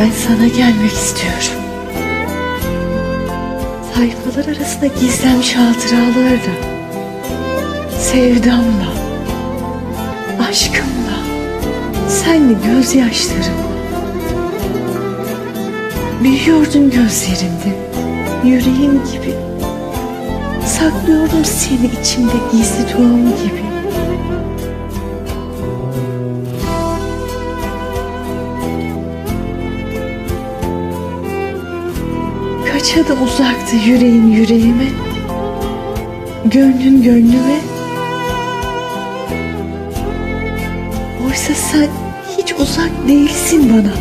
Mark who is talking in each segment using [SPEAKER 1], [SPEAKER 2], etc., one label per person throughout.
[SPEAKER 1] Ben sana gelmek istiyorum. Sayfalar arasında gizlenmiş hatıralarla, sevdamla, aşkımla, senle gözyaşlarımla. Büyüyordun gözlerimde, yüreğim gibi. Saklıyordum seni içimde gizli duam gibi. Kaç adım uzaktı yüreğin yüreğime, gönlün gönlüme. Oysa sen hiç uzak değilsin bana.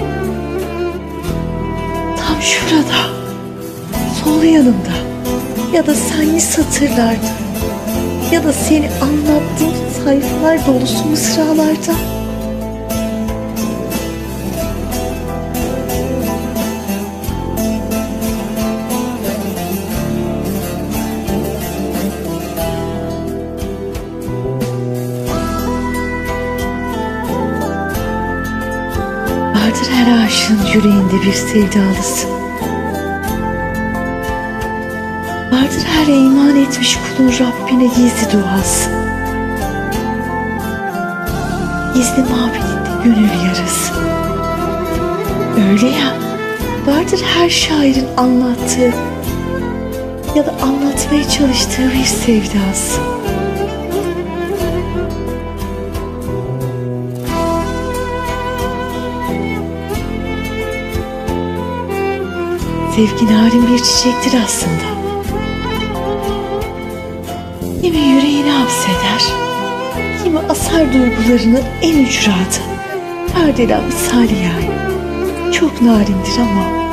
[SPEAKER 1] Tam şurada, sol yanımda ya da senli satırlarda ya da seni anlattığım sayfalar dolusu mısralarda. Vardır her aşığın yüreğinde bir sevdalısı. Vardır her iman etmiş kulun Rabbine gizli duası. Gizli mabedinde gönül yarası. Öyle ya, vardır her şairin anlattığı ya da anlatmaya çalıştığı bir sevdası. Sevgi narin bir çiçektir aslında. Kimi yüreğini hapseder, kimi asar duygularını en ücrata. Kardelen misali yani. Çok narindir ama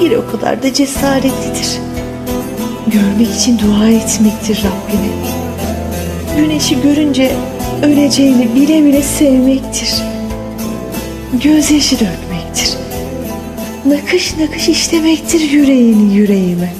[SPEAKER 1] bir o kadar da cesaretlidir. Görmek için dua etmektir Rabbine. Güneşi görünce öleceğini bile bile sevmektir. Gözyaşı dökmektir nakış nakış işlemektir yüreğini yüreğime.